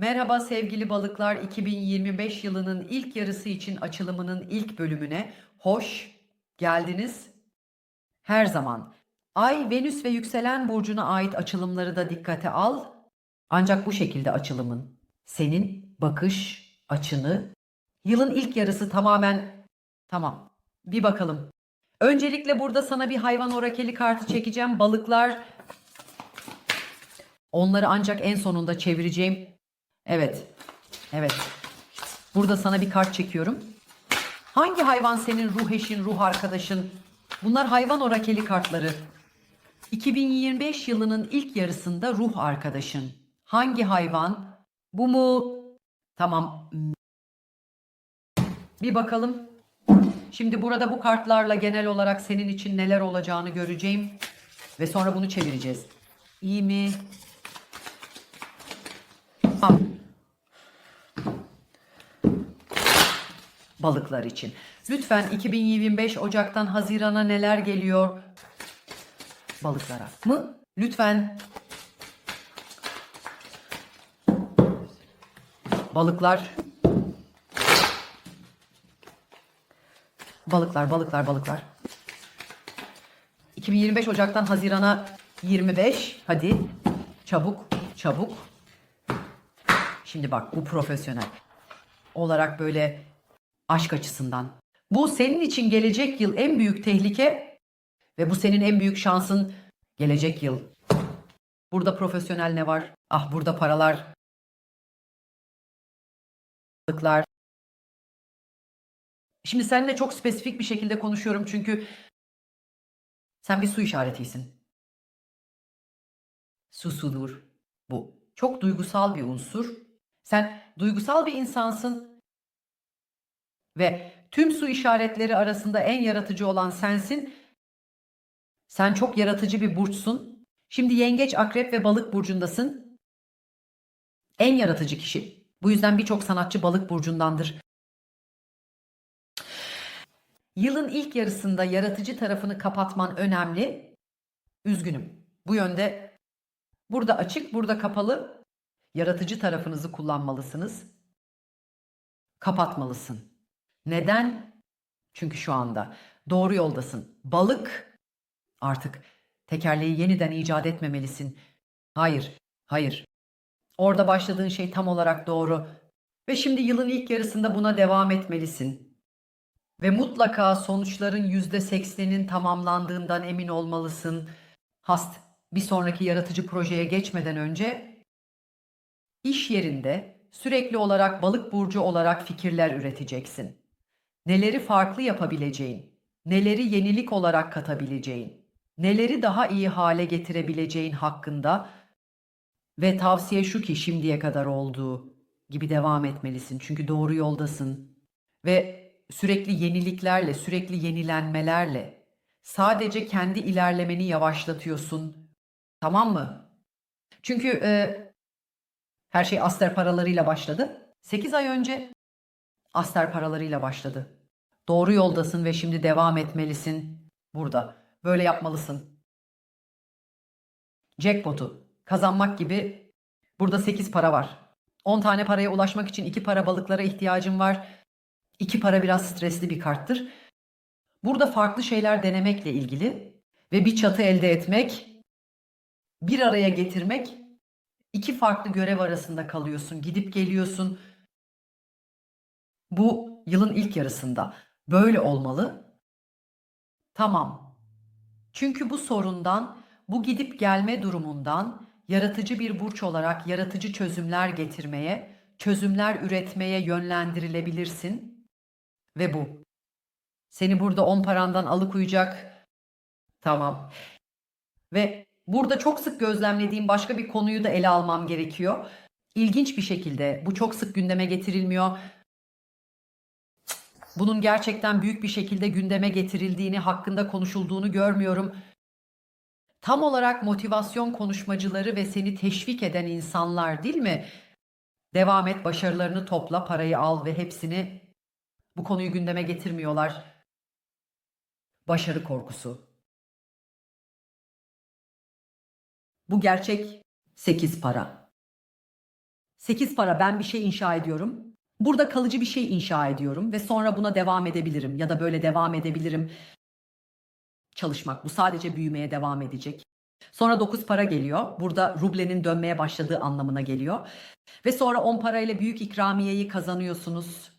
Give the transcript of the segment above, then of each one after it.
Merhaba sevgili balıklar 2025 yılının ilk yarısı için açılımının ilk bölümüne hoş geldiniz. Her zaman Ay, Venüs ve yükselen burcuna ait açılımları da dikkate al. Ancak bu şekilde açılımın senin bakış açını yılın ilk yarısı tamamen tamam. Bir bakalım. Öncelikle burada sana bir hayvan orakeli kartı çekeceğim. Balıklar onları ancak en sonunda çevireceğim. Evet. Evet. Burada sana bir kart çekiyorum. Hangi hayvan senin ruh eşin, ruh arkadaşın? Bunlar hayvan orakeli kartları. 2025 yılının ilk yarısında ruh arkadaşın. Hangi hayvan? Bu mu? Tamam. Bir bakalım. Şimdi burada bu kartlarla genel olarak senin için neler olacağını göreceğim. Ve sonra bunu çevireceğiz. İyi mi? Tamam. Balıklar için. Lütfen 2025 Ocak'tan Haziran'a neler geliyor? Balıklara mı? Lütfen. Balıklar. Balıklar, balıklar, balıklar. 2025 Ocak'tan Haziran'a 25. Hadi. Çabuk, çabuk. Şimdi bak bu profesyonel olarak böyle aşk açısından. Bu senin için gelecek yıl en büyük tehlike ve bu senin en büyük şansın gelecek yıl. Burada profesyonel ne var? Ah burada paralar. Şimdi seninle çok spesifik bir şekilde konuşuyorum çünkü sen bir su işaretisin. Susudur bu. Çok duygusal bir unsur. Sen duygusal bir insansın ve tüm su işaretleri arasında en yaratıcı olan sensin. Sen çok yaratıcı bir burçsun. Şimdi yengeç, akrep ve balık burcundasın. En yaratıcı kişi. Bu yüzden birçok sanatçı balık burcundandır. Yılın ilk yarısında yaratıcı tarafını kapatman önemli. Üzgünüm. Bu yönde burada açık, burada kapalı yaratıcı tarafınızı kullanmalısınız. Kapatmalısın. Neden? Çünkü şu anda doğru yoldasın. Balık artık tekerleği yeniden icat etmemelisin. Hayır, hayır. Orada başladığın şey tam olarak doğru. Ve şimdi yılın ilk yarısında buna devam etmelisin. Ve mutlaka sonuçların yüzde seksenin tamamlandığından emin olmalısın. Hast, bir sonraki yaratıcı projeye geçmeden önce iş yerinde sürekli olarak balık burcu olarak fikirler üreteceksin. Neleri farklı yapabileceğin, neleri yenilik olarak katabileceğin, neleri daha iyi hale getirebileceğin hakkında ve tavsiye şu ki şimdiye kadar olduğu gibi devam etmelisin. Çünkü doğru yoldasın. Ve sürekli yeniliklerle, sürekli yenilenmelerle sadece kendi ilerlemeni yavaşlatıyorsun. Tamam mı? Çünkü e, her şey aster paralarıyla başladı. 8 ay önce aster paralarıyla başladı. Doğru yoldasın ve şimdi devam etmelisin burada. Böyle yapmalısın. Jackpot'u kazanmak gibi burada 8 para var. 10 tane paraya ulaşmak için 2 para balıklara ihtiyacım var. 2 para biraz stresli bir karttır. Burada farklı şeyler denemekle ilgili ve bir çatı elde etmek, bir araya getirmek iki farklı görev arasında kalıyorsun. Gidip geliyorsun. Bu yılın ilk yarısında böyle olmalı. Tamam. Çünkü bu sorundan, bu gidip gelme durumundan yaratıcı bir burç olarak yaratıcı çözümler getirmeye, çözümler üretmeye yönlendirilebilirsin. Ve bu. Seni burada on parandan alıkoyacak. Tamam. Ve burada çok sık gözlemlediğim başka bir konuyu da ele almam gerekiyor. İlginç bir şekilde bu çok sık gündeme getirilmiyor. Bunun gerçekten büyük bir şekilde gündeme getirildiğini, hakkında konuşulduğunu görmüyorum. Tam olarak motivasyon konuşmacıları ve seni teşvik eden insanlar değil mi? Devam et, başarılarını topla, parayı al ve hepsini bu konuyu gündeme getirmiyorlar. Başarı korkusu. Bu gerçek 8 para. 8 para ben bir şey inşa ediyorum. Burada kalıcı bir şey inşa ediyorum ve sonra buna devam edebilirim ya da böyle devam edebilirim. Çalışmak bu sadece büyümeye devam edecek. Sonra 9 para geliyor. Burada rublenin dönmeye başladığı anlamına geliyor. Ve sonra 10 parayla büyük ikramiyeyi kazanıyorsunuz.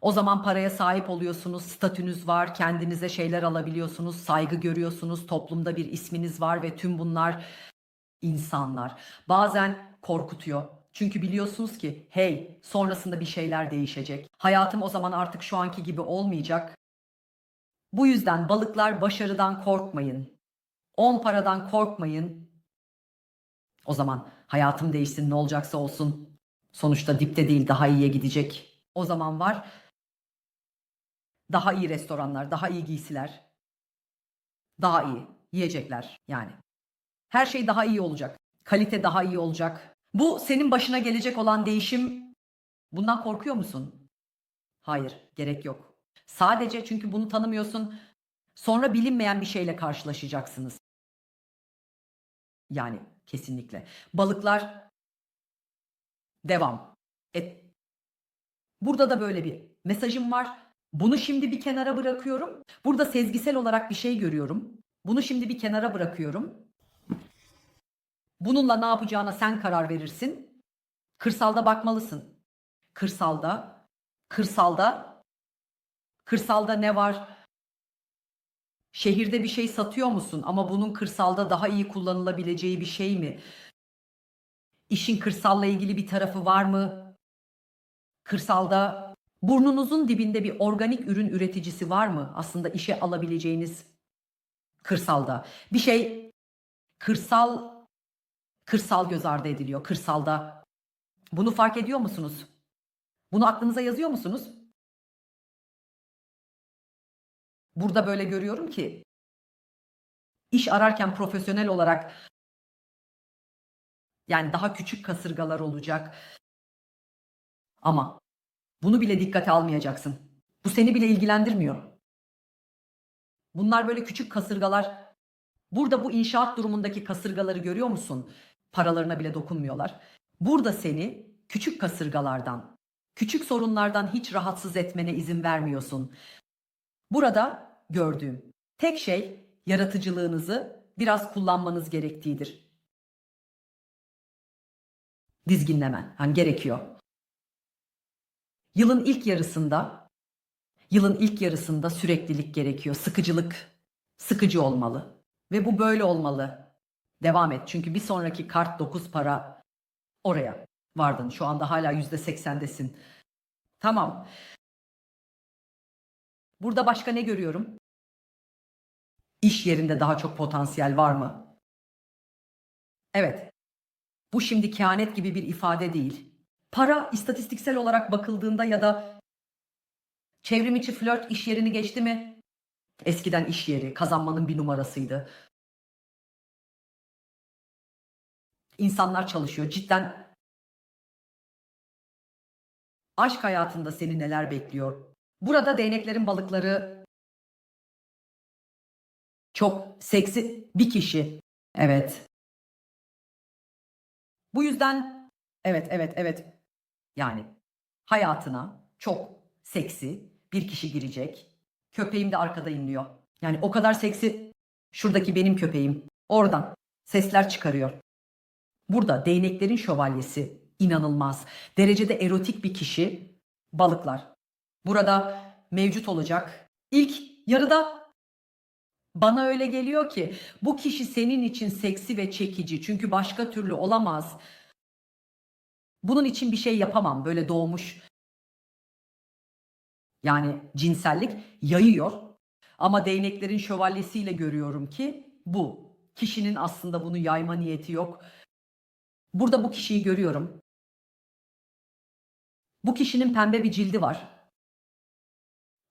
O zaman paraya sahip oluyorsunuz, statünüz var, kendinize şeyler alabiliyorsunuz, saygı görüyorsunuz, toplumda bir isminiz var ve tüm bunlar insanlar. Bazen korkutuyor. Çünkü biliyorsunuz ki hey sonrasında bir şeyler değişecek. Hayatım o zaman artık şu anki gibi olmayacak. Bu yüzden balıklar başarıdan korkmayın. 10 paradan korkmayın. O zaman hayatım değişsin ne olacaksa olsun. Sonuçta dipte değil daha iyiye gidecek. O zaman var daha iyi restoranlar, daha iyi giysiler, daha iyi yiyecekler yani. Her şey daha iyi olacak. Kalite daha iyi olacak. Bu senin başına gelecek olan değişim. Bundan korkuyor musun? Hayır, gerek yok. Sadece çünkü bunu tanımıyorsun. Sonra bilinmeyen bir şeyle karşılaşacaksınız. Yani kesinlikle. Balıklar devam. Et. Burada da böyle bir mesajım var. Bunu şimdi bir kenara bırakıyorum. Burada sezgisel olarak bir şey görüyorum. Bunu şimdi bir kenara bırakıyorum. Bununla ne yapacağına sen karar verirsin. Kırsalda bakmalısın. Kırsalda, kırsalda, kırsalda ne var? Şehirde bir şey satıyor musun ama bunun kırsalda daha iyi kullanılabileceği bir şey mi? İşin kırsalla ilgili bir tarafı var mı? Kırsalda burnunuzun dibinde bir organik ürün üreticisi var mı? Aslında işe alabileceğiniz kırsalda. Bir şey kırsal kırsal göz ardı ediliyor kırsalda. Bunu fark ediyor musunuz? Bunu aklınıza yazıyor musunuz? Burada böyle görüyorum ki iş ararken profesyonel olarak yani daha küçük kasırgalar olacak. Ama bunu bile dikkate almayacaksın. Bu seni bile ilgilendirmiyor. Bunlar böyle küçük kasırgalar. Burada bu inşaat durumundaki kasırgaları görüyor musun? Paralarına bile dokunmuyorlar. Burada seni küçük kasırgalardan, küçük sorunlardan hiç rahatsız etmene izin vermiyorsun. Burada gördüğüm tek şey yaratıcılığınızı biraz kullanmanız gerektiğidir. Dizginlemen hani gerekiyor. Yılın ilk yarısında yılın ilk yarısında süreklilik gerekiyor. Sıkıcılık sıkıcı olmalı ve bu böyle olmalı. Devam et çünkü bir sonraki kart 9 para oraya vardın. Şu anda hala %80'desin. Tamam. Burada başka ne görüyorum? İş yerinde daha çok potansiyel var mı? Evet. Bu şimdi kehanet gibi bir ifade değil. Para istatistiksel olarak bakıldığında ya da çevrim içi flört iş yerini geçti mi? Eskiden iş yeri kazanmanın bir numarasıydı. İnsanlar çalışıyor. Cidden aşk hayatında seni neler bekliyor? Burada değneklerin balıkları çok seksi bir kişi. Evet. Bu yüzden evet evet evet yani hayatına çok seksi bir kişi girecek. Köpeğim de arkada inliyor. Yani o kadar seksi şuradaki benim köpeğim. Oradan sesler çıkarıyor. Burada değneklerin şövalyesi inanılmaz. Derecede erotik bir kişi balıklar. Burada mevcut olacak. İlk yarıda bana öyle geliyor ki bu kişi senin için seksi ve çekici. Çünkü başka türlü olamaz. Bunun için bir şey yapamam. Böyle doğmuş. Yani cinsellik yayıyor. Ama değneklerin şövalyesiyle görüyorum ki bu. Kişinin aslında bunu yayma niyeti yok. Burada bu kişiyi görüyorum. Bu kişinin pembe bir cildi var.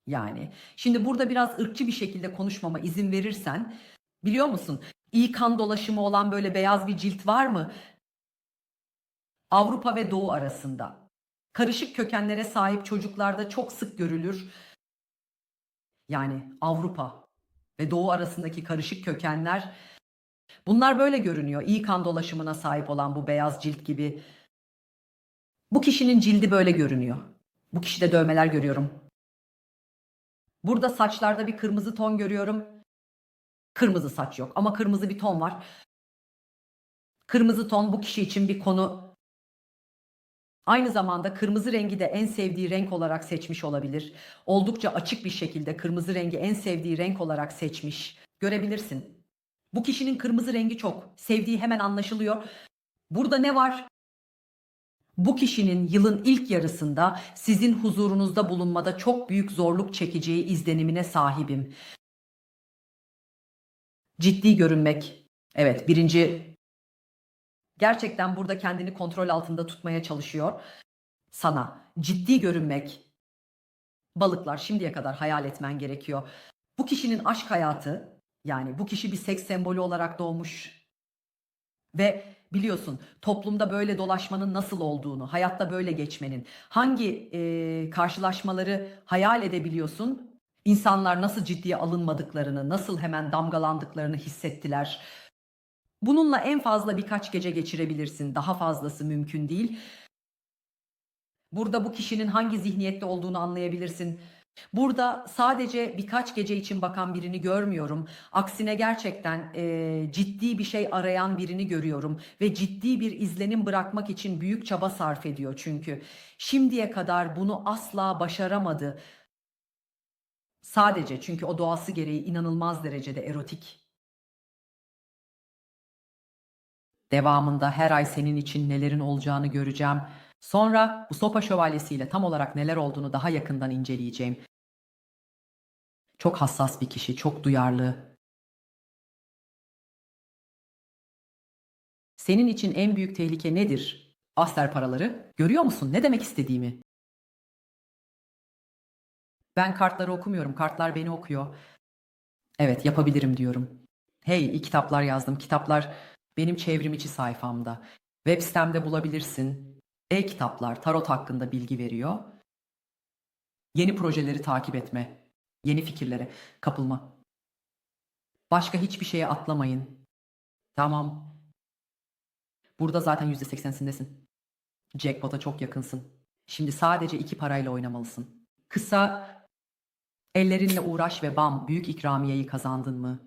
Yani şimdi burada biraz ırkçı bir şekilde konuşmama izin verirsen biliyor musun? İyi kan dolaşımı olan böyle beyaz bir cilt var mı? Avrupa ve Doğu arasında. Karışık kökenlere sahip çocuklarda çok sık görülür. Yani Avrupa ve Doğu arasındaki karışık kökenler bunlar böyle görünüyor. İyi kan dolaşımına sahip olan bu beyaz cilt gibi Bu kişinin cildi böyle görünüyor. Bu kişide dövmeler görüyorum. Burada saçlarda bir kırmızı ton görüyorum. Kırmızı saç yok ama kırmızı bir ton var. Kırmızı ton bu kişi için bir konu. Aynı zamanda kırmızı rengi de en sevdiği renk olarak seçmiş olabilir. Oldukça açık bir şekilde kırmızı rengi en sevdiği renk olarak seçmiş. Görebilirsin. Bu kişinin kırmızı rengi çok. Sevdiği hemen anlaşılıyor. Burada ne var? Bu kişinin yılın ilk yarısında sizin huzurunuzda bulunmada çok büyük zorluk çekeceği izlenimine sahibim. Ciddi görünmek. Evet, birinci gerçekten burada kendini kontrol altında tutmaya çalışıyor. Sana ciddi görünmek. Balıklar şimdiye kadar hayal etmen gerekiyor. Bu kişinin aşk hayatı yani bu kişi bir seks sembolü olarak doğmuş ve biliyorsun toplumda böyle dolaşmanın nasıl olduğunu, hayatta böyle geçmenin, hangi e, karşılaşmaları hayal edebiliyorsun? İnsanlar nasıl ciddiye alınmadıklarını, nasıl hemen damgalandıklarını hissettiler. Bununla en fazla birkaç gece geçirebilirsin. Daha fazlası mümkün değil. Burada bu kişinin hangi zihniyette olduğunu anlayabilirsin. Burada sadece birkaç gece için bakan birini görmüyorum. Aksine gerçekten eee, ciddi bir şey arayan birini görüyorum ve ciddi bir izlenim bırakmak için büyük çaba sarf ediyor çünkü. Şimdiye kadar bunu asla başaramadı. Sadece çünkü o doğası gereği inanılmaz derecede erotik. Devamında her ay senin için nelerin olacağını göreceğim. Sonra bu sopa şövalyesiyle tam olarak neler olduğunu daha yakından inceleyeceğim. Çok hassas bir kişi, çok duyarlı. Senin için en büyük tehlike nedir? Aster paraları. Görüyor musun ne demek istediğimi? Ben kartları okumuyorum, kartlar beni okuyor. Evet, yapabilirim diyorum. Hey, iyi kitaplar yazdım. Kitaplar benim çevrim içi sayfamda. Web sitemde bulabilirsin. E-kitaplar tarot hakkında bilgi veriyor. Yeni projeleri takip etme. Yeni fikirlere kapılma. Başka hiçbir şeye atlamayın. Tamam. Burada zaten %80'sindesin. Jackpot'a çok yakınsın. Şimdi sadece iki parayla oynamalısın. Kısa ellerinle uğraş ve bam büyük ikramiyeyi kazandın mı?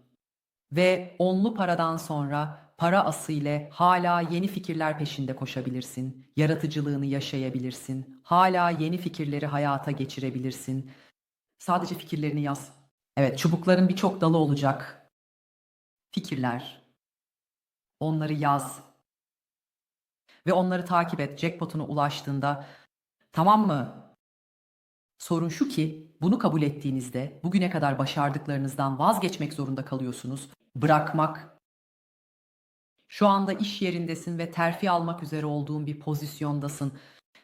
Ve onlu paradan sonra para ası ile hala yeni fikirler peşinde koşabilirsin. Yaratıcılığını yaşayabilirsin. Hala yeni fikirleri hayata geçirebilirsin. Sadece fikirlerini yaz. Evet, çubukların birçok dalı olacak. Fikirler. Onları yaz. Ve onları takip et. Jackpot'una ulaştığında tamam mı? Sorun şu ki bunu kabul ettiğinizde bugüne kadar başardıklarınızdan vazgeçmek zorunda kalıyorsunuz. Bırakmak. Şu anda iş yerindesin ve terfi almak üzere olduğun bir pozisyondasın.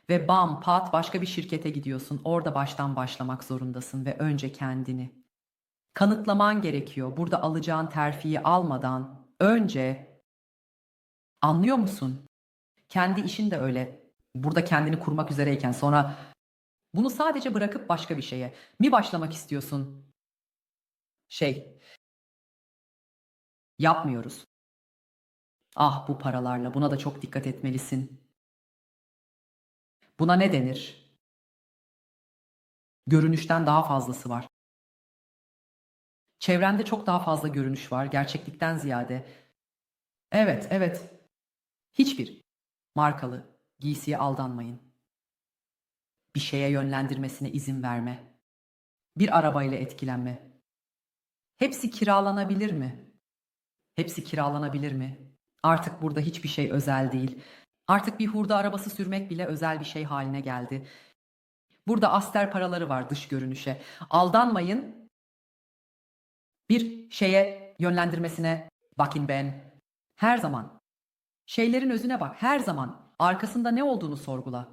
Ve bam pat başka bir şirkete gidiyorsun. Orada baştan başlamak zorundasın ve önce kendini. Kanıtlaman gerekiyor. Burada alacağın terfiyi almadan önce anlıyor musun? Kendi işin de öyle. Burada kendini kurmak üzereyken sonra bunu sadece bırakıp başka bir şeye mi başlamak istiyorsun? Şey, yapmıyoruz. Ah bu paralarla buna da çok dikkat etmelisin. Buna ne denir? Görünüşten daha fazlası var. Çevrende çok daha fazla görünüş var gerçeklikten ziyade. Evet, evet. Hiçbir markalı giysiye aldanmayın. Bir şeye yönlendirmesine izin verme. Bir arabayla etkilenme. Hepsi kiralanabilir mi? Hepsi kiralanabilir mi? Artık burada hiçbir şey özel değil. Artık bir hurda arabası sürmek bile özel bir şey haline geldi. Burada aster paraları var dış görünüşe. Aldanmayın. Bir şeye yönlendirmesine bakın ben. Her zaman. Şeylerin özüne bak. Her zaman. Arkasında ne olduğunu sorgula.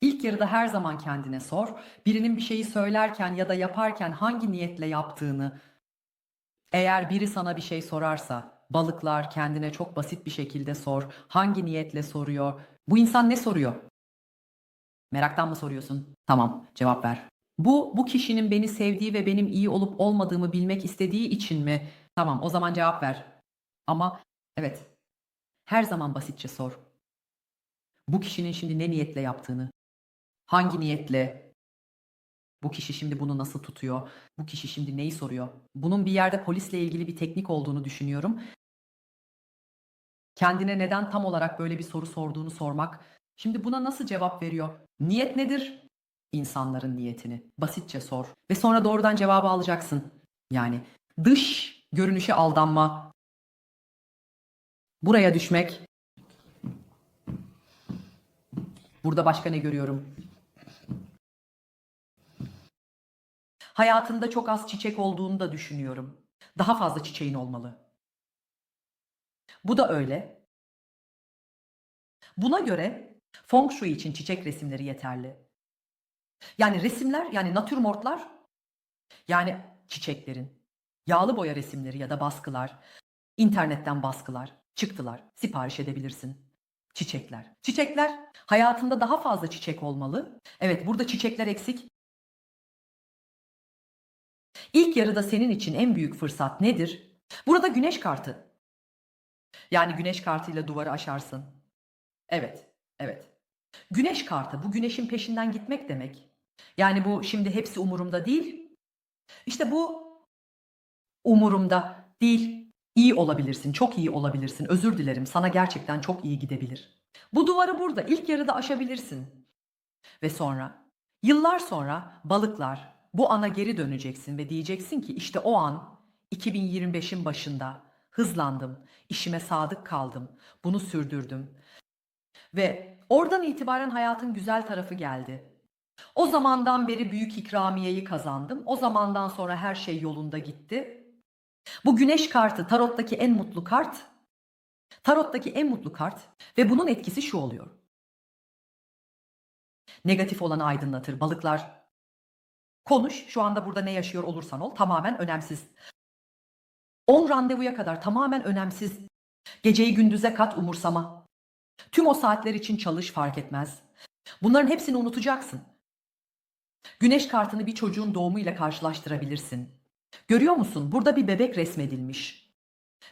İlk yarıda her zaman kendine sor. Birinin bir şeyi söylerken ya da yaparken hangi niyetle yaptığını. Eğer biri sana bir şey sorarsa, balıklar kendine çok basit bir şekilde sor. Hangi niyetle soruyor? Bu insan ne soruyor? Meraktan mı soruyorsun? Tamam, cevap ver. Bu bu kişinin beni sevdiği ve benim iyi olup olmadığımı bilmek istediği için mi? Tamam, o zaman cevap ver. Ama evet. Her zaman basitçe sor. Bu kişinin şimdi ne niyetle yaptığını, hangi niyetle, bu kişi şimdi bunu nasıl tutuyor, bu kişi şimdi neyi soruyor. Bunun bir yerde polisle ilgili bir teknik olduğunu düşünüyorum. Kendine neden tam olarak böyle bir soru sorduğunu sormak. Şimdi buna nasıl cevap veriyor? Niyet nedir? İnsanların niyetini. Basitçe sor. Ve sonra doğrudan cevabı alacaksın. Yani dış görünüşe aldanma. Buraya düşmek. Burada başka ne görüyorum? Hayatında çok az çiçek olduğunu da düşünüyorum. Daha fazla çiçeğin olmalı. Bu da öyle. Buna göre feng shui için çiçek resimleri yeterli. Yani resimler yani natürmortlar yani çiçeklerin yağlı boya resimleri ya da baskılar, internetten baskılar çıktılar. Sipariş edebilirsin. Çiçekler. Çiçekler hayatında daha fazla çiçek olmalı. Evet burada çiçekler eksik. İlk yarıda senin için en büyük fırsat nedir? Burada güneş kartı. Yani güneş kartıyla duvarı aşarsın. Evet, evet. Güneş kartı bu güneşin peşinden gitmek demek. Yani bu şimdi hepsi umurumda değil. İşte bu umurumda değil. İyi olabilirsin, çok iyi olabilirsin. Özür dilerim. Sana gerçekten çok iyi gidebilir. Bu duvarı burada ilk yarıda aşabilirsin. Ve sonra yıllar sonra balıklar bu ana geri döneceksin ve diyeceksin ki işte o an 2025'in başında hızlandım, işime sadık kaldım, bunu sürdürdüm. Ve oradan itibaren hayatın güzel tarafı geldi. O zamandan beri büyük ikramiyeyi kazandım. O zamandan sonra her şey yolunda gitti. Bu güneş kartı tarottaki en mutlu kart. Tarottaki en mutlu kart ve bunun etkisi şu oluyor. Negatif olanı aydınlatır. Balıklar konuş. Şu anda burada ne yaşıyor olursan ol. Tamamen önemsiz. 10 randevuya kadar tamamen önemsiz. Geceyi gündüze kat umursama. Tüm o saatler için çalış fark etmez. Bunların hepsini unutacaksın. Güneş kartını bir çocuğun doğumuyla karşılaştırabilirsin. Görüyor musun? Burada bir bebek resmedilmiş.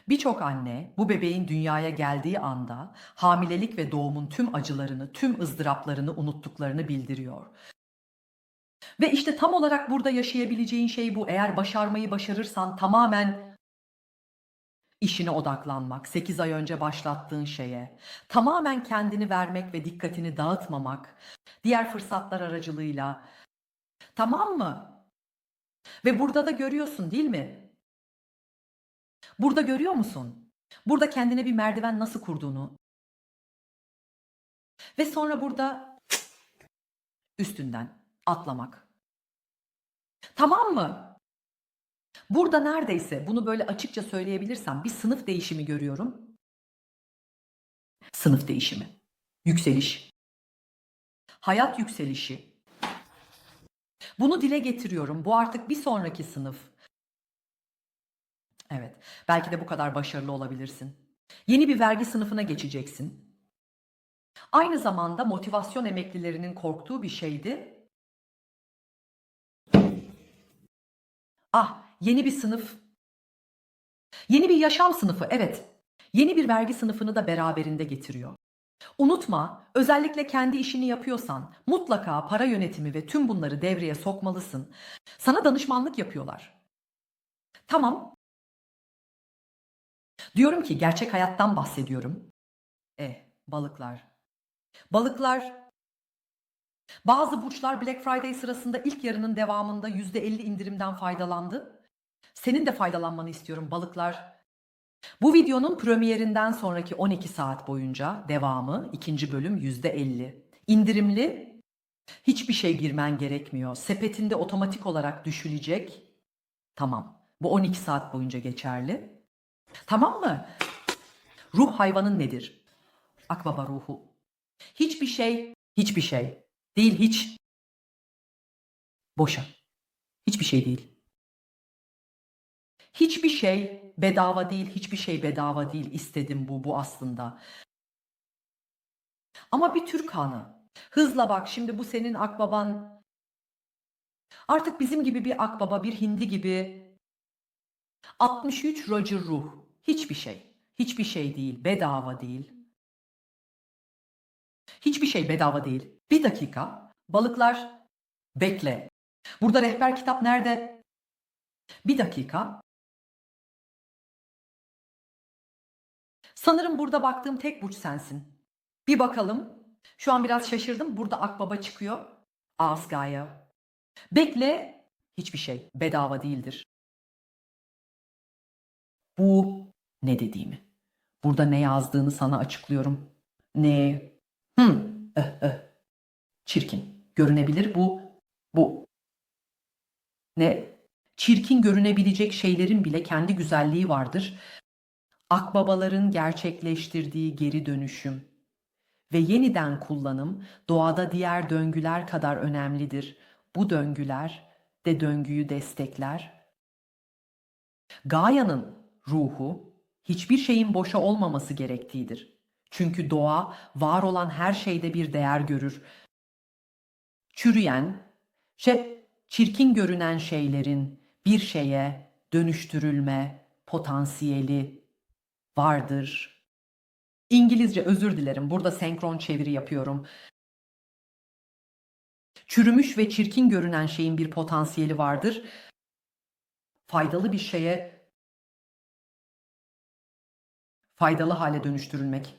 Birçok anne bu bebeğin dünyaya geldiği anda hamilelik ve doğumun tüm acılarını, tüm ızdıraplarını unuttuklarını bildiriyor. Ve işte tam olarak burada yaşayabileceğin şey bu. Eğer başarmayı başarırsan tamamen işine odaklanmak, 8 ay önce başlattığın şeye, tamamen kendini vermek ve dikkatini dağıtmamak, diğer fırsatlar aracılığıyla Tamam mı? Ve burada da görüyorsun değil mi? Burada görüyor musun? Burada kendine bir merdiven nasıl kurduğunu. Ve sonra burada üstünden atlamak. Tamam mı? Burada neredeyse bunu böyle açıkça söyleyebilirsem bir sınıf değişimi görüyorum. Sınıf değişimi. Yükseliş. Hayat yükselişi. Bunu dile getiriyorum. Bu artık bir sonraki sınıf. Evet, belki de bu kadar başarılı olabilirsin. Yeni bir vergi sınıfına geçeceksin. Aynı zamanda motivasyon emeklilerinin korktuğu bir şeydi. Ah, yeni bir sınıf. Yeni bir yaşam sınıfı, evet. Yeni bir vergi sınıfını da beraberinde getiriyor. Unutma, özellikle kendi işini yapıyorsan mutlaka para yönetimi ve tüm bunları devreye sokmalısın. Sana danışmanlık yapıyorlar. Tamam. Diyorum ki gerçek hayattan bahsediyorum. Eh, balıklar. Balıklar bazı burçlar Black Friday sırasında ilk yarının devamında %50 indirimden faydalandı. Senin de faydalanmanı istiyorum balıklar. Bu videonun premierinden sonraki 12 saat boyunca devamı ikinci bölüm %50. İndirimli hiçbir şey girmen gerekmiyor. Sepetinde otomatik olarak düşülecek. Tamam. Bu 12 saat boyunca geçerli. Tamam mı? Ruh hayvanın nedir? Akbaba ruhu. Hiçbir şey, hiçbir şey değil hiç. Boşa. Hiçbir şey değil. Hiçbir şey bedava değil, hiçbir şey bedava değil. İstedim bu, bu aslında. Ama bir Türk hanı. Hızla bak şimdi bu senin akbaban. Artık bizim gibi bir akbaba, bir hindi gibi. 63 Roger ruh. Hiçbir şey. Hiçbir şey değil. Bedava değil. Hiçbir şey bedava değil. Bir dakika. Balıklar bekle. Burada rehber kitap nerede? Bir dakika. Sanırım burada baktığım tek burç sensin. Bir bakalım. Şu an biraz şaşırdım. Burada akbaba çıkıyor. Asgaya. Bekle. Hiçbir şey bedava değildir. Bu ne dediğimi. Burada ne yazdığını sana açıklıyorum. Ne? Hmm. eh, eh. Çirkin. Görünebilir bu. Bu. Ne? Çirkin görünebilecek şeylerin bile kendi güzelliği vardır. Akbabaların gerçekleştirdiği geri dönüşüm ve yeniden kullanım doğada diğer döngüler kadar önemlidir. Bu döngüler de döngüyü destekler. Gaia'nın ruhu hiçbir şeyin boşa olmaması gerektiğidir. Çünkü doğa var olan her şeyde bir değer görür. Çürüyen, şey, çirkin görünen şeylerin bir şeye dönüştürülme potansiyeli vardır. İngilizce özür dilerim. Burada senkron çeviri yapıyorum. Çürümüş ve çirkin görünen şeyin bir potansiyeli vardır. Faydalı bir şeye faydalı hale dönüştürülmek.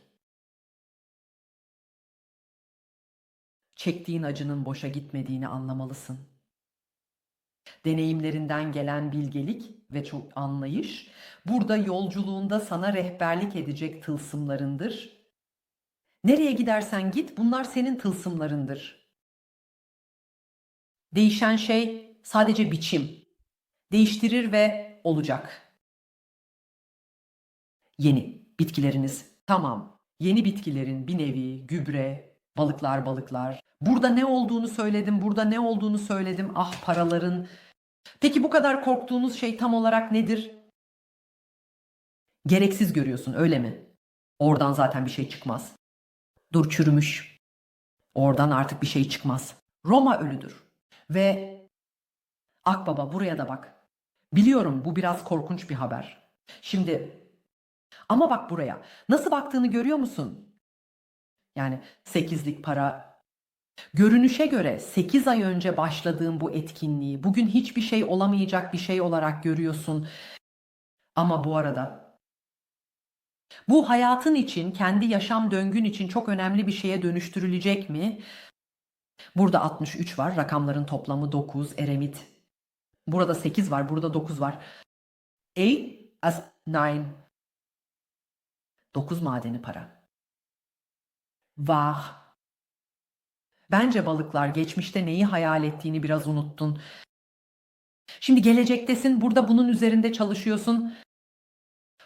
Çektiğin acının boşa gitmediğini anlamalısın. Deneyimlerinden gelen bilgelik ve çok anlayış burada yolculuğunda sana rehberlik edecek tılsımlarındır. Nereye gidersen git bunlar senin tılsımlarındır. Değişen şey sadece biçim. Değiştirir ve olacak. Yeni bitkileriniz tamam. Yeni bitkilerin bir nevi gübre, balıklar balıklar. Burada ne olduğunu söyledim, burada ne olduğunu söyledim. Ah paraların. Peki bu kadar korktuğunuz şey tam olarak nedir? Gereksiz görüyorsun öyle mi? Oradan zaten bir şey çıkmaz. Dur çürümüş. Oradan artık bir şey çıkmaz. Roma ölüdür. Ve Akbaba buraya da bak. Biliyorum bu biraz korkunç bir haber. Şimdi ama bak buraya. Nasıl baktığını görüyor musun? Yani sekizlik para. Görünüşe göre 8 ay önce başladığın bu etkinliği bugün hiçbir şey olamayacak bir şey olarak görüyorsun. Ama bu arada bu hayatın için, kendi yaşam döngün için çok önemli bir şeye dönüştürülecek mi? Burada 63 var, rakamların toplamı 9, eremit. Burada 8 var, burada 9 var. 8 as 9. 9 madeni para. Vah. Bence balıklar geçmişte neyi hayal ettiğini biraz unuttun. Şimdi gelecektesin, burada bunun üzerinde çalışıyorsun.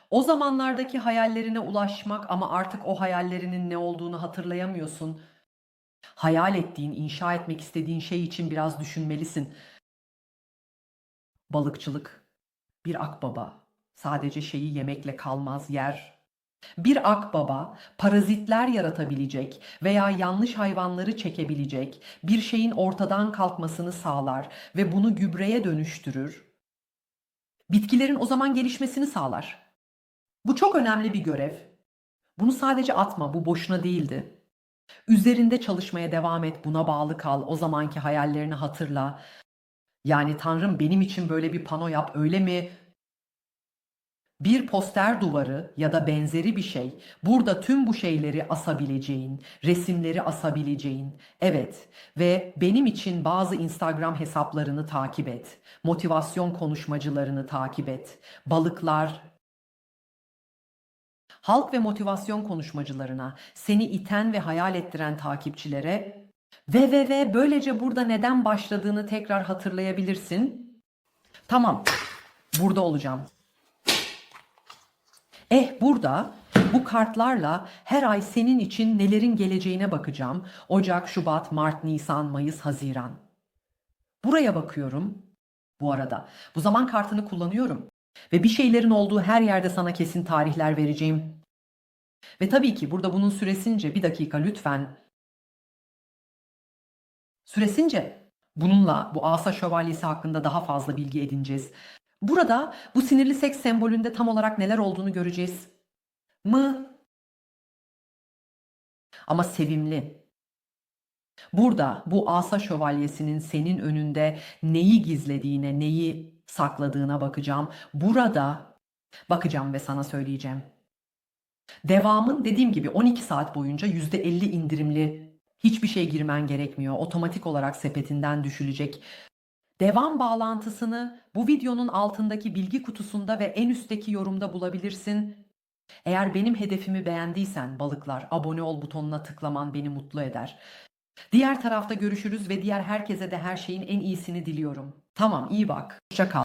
O zamanlardaki hayallerine ulaşmak ama artık o hayallerinin ne olduğunu hatırlayamıyorsun. Hayal ettiğin, inşa etmek istediğin şey için biraz düşünmelisin. Balıkçılık, bir akbaba sadece şeyi yemekle kalmaz yer. Bir akbaba parazitler yaratabilecek veya yanlış hayvanları çekebilecek bir şeyin ortadan kalkmasını sağlar ve bunu gübreye dönüştürür. Bitkilerin o zaman gelişmesini sağlar. Bu çok önemli bir görev. Bunu sadece atma, bu boşuna değildi. Üzerinde çalışmaya devam et, buna bağlı kal, o zamanki hayallerini hatırla. Yani Tanrım benim için böyle bir pano yap, öyle mi? Bir poster duvarı ya da benzeri bir şey, burada tüm bu şeyleri asabileceğin, resimleri asabileceğin. Evet ve benim için bazı Instagram hesaplarını takip et. Motivasyon konuşmacılarını takip et. Balıklar, halk ve motivasyon konuşmacılarına, seni iten ve hayal ettiren takipçilere ve ve ve böylece burada neden başladığını tekrar hatırlayabilirsin. Tamam, burada olacağım. Eh burada bu kartlarla her ay senin için nelerin geleceğine bakacağım. Ocak, Şubat, Mart, Nisan, Mayıs, Haziran. Buraya bakıyorum. Bu arada bu zaman kartını kullanıyorum. Ve bir şeylerin olduğu her yerde sana kesin tarihler vereceğim. Ve tabii ki burada bunun süresince bir dakika lütfen. Süresince bununla bu asa şövalyesi hakkında daha fazla bilgi edineceğiz. Burada bu sinirli seks sembolünde tam olarak neler olduğunu göreceğiz. Mı? Ama sevimli. Burada bu asa şövalyesinin senin önünde neyi gizlediğine, neyi sakladığına bakacağım. Burada bakacağım ve sana söyleyeceğim. Devamın dediğim gibi 12 saat boyunca %50 indirimli hiçbir şey girmen gerekmiyor. Otomatik olarak sepetinden düşülecek. Devam bağlantısını bu videonun altındaki bilgi kutusunda ve en üstteki yorumda bulabilirsin. Eğer benim hedefimi beğendiysen balıklar abone ol butonuna tıklaman beni mutlu eder. Diğer tarafta görüşürüz ve diğer herkese de her şeyin en iyisini diliyorum. Tamam iyi bak. Hoşça kal.